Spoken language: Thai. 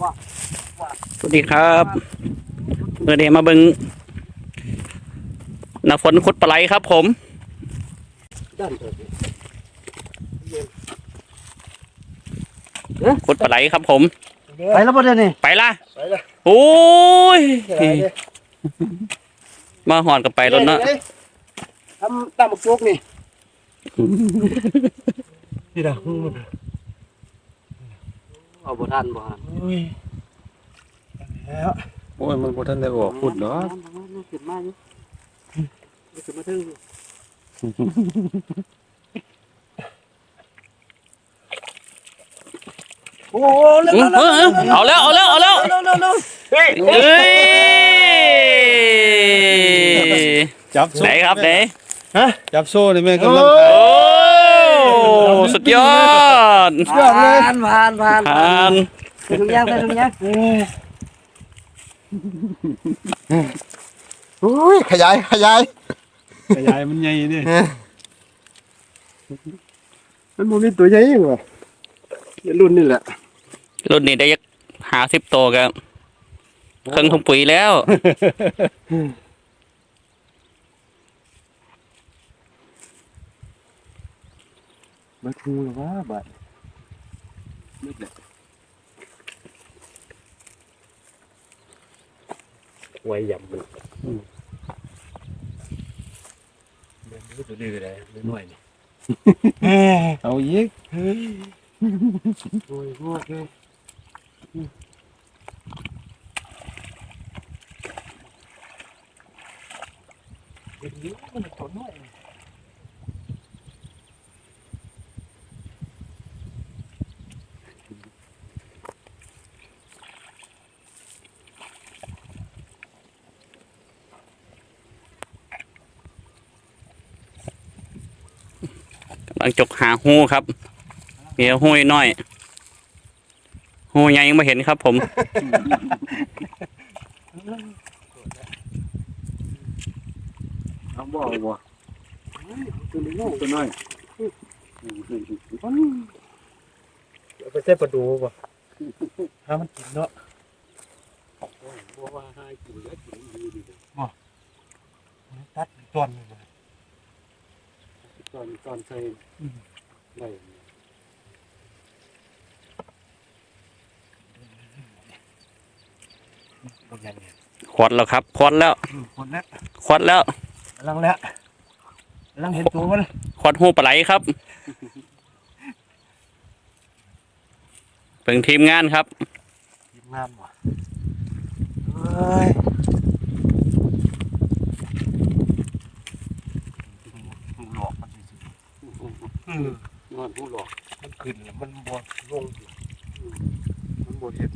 สวัสดีครับเมื่อเดมาเบิงนักฝนขุดปลาไหลครับผมด้านเถอะขุดปลาไหลครับผม ไปแล้วประเดี๋ยวนี้ไปละไปแล้วโอ้ยไปเลยมาหอนกับไปรถเนาะทำตามจุกนี่นี่นะ เอาบ่ทันบ่ทันอุ้ยแล้วโอ้ยมันบ่ทันได้ออกพูดเนาะขึ้นมาอยู่ขึ้นมาถึงโอ้เร็วอื้อเร็วเออเออเอาแล้วเอาแล้วเอาแล้วเร็วเร็วเร็วเฮ้ยเอ้ยจับโซ่ไหนครับไหนจับโซ่นี่แม่กำลังโอ้ สุดยอด ผ่านผ่านผ่านผ่านไปทุกอย่างไปทุกอย่างอุ้ยขยายขยาย ขยายมันใหญ่นี่มันบ่มีตัวใหญ่ยังวะรุ่นนี่แหละรุ่นนี้ได้ยักหาสิบโตวครับเครื่องถุงปุ๋ยแล้ว มาทูหรือว่าบัดนี่แหละไว้ยำมันเดินดูดื้อๆเลยหน่อยนี่เอา อีกโอ้ยงอกเลยเดี๋ยวนี้มันตัวน้อยกำลังจกหาหูครับเมียหูน้อยหูใหญ่ยังไม่เห็นครับ ผมเอาบ่เอาบ่ตัวนี้น้อยตัวน้อยเอาไปใส่ประตูป่ะถ้ามันกินเนาะบัวว่าให้กินแล้วกินดีดีบ่ตัดตอนเลยนะ ตอนตอนใส่ได้บนยังไงควัดแล้วครับควัดแล้วคนละควัดแล้วกำลังแล้วกำลังเห็นตัวมันควัดหูปลาไหลครับเป็นทีมงานครับทีมงานว่ะเฮ้ยหูหลอกมันสิ อืมนอนผู้หลอกมันขึ้นแล้วมันบวลงอยู่มันบวเห็น